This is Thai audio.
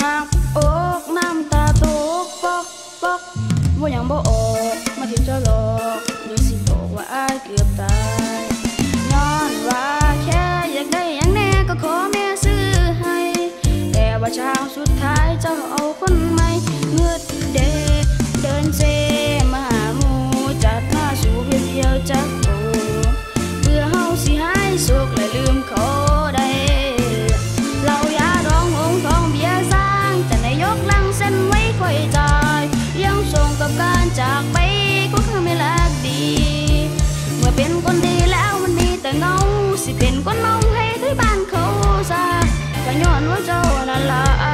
หักอกน้ำตาตกปอกปอกว่ายังบ่ออกมาทิมเจ้าหลอกหรือสิบอกว่าอายเกือบตายย้อนว่าแค่อยากได้อย่างแน่ก็ขอแม่ซื้อให้ แต่ว่าเช้าสุดท้ายเจ้าเอาคนใหม่เงือด จากไปก็คือไม่รักดี เมื่อเป็นคนดีแล้วมันมีแต่เงา สิเป็นคนเมาให้ที่บ้านเขาซะก็ย้อนว่าเจ้านั่นละ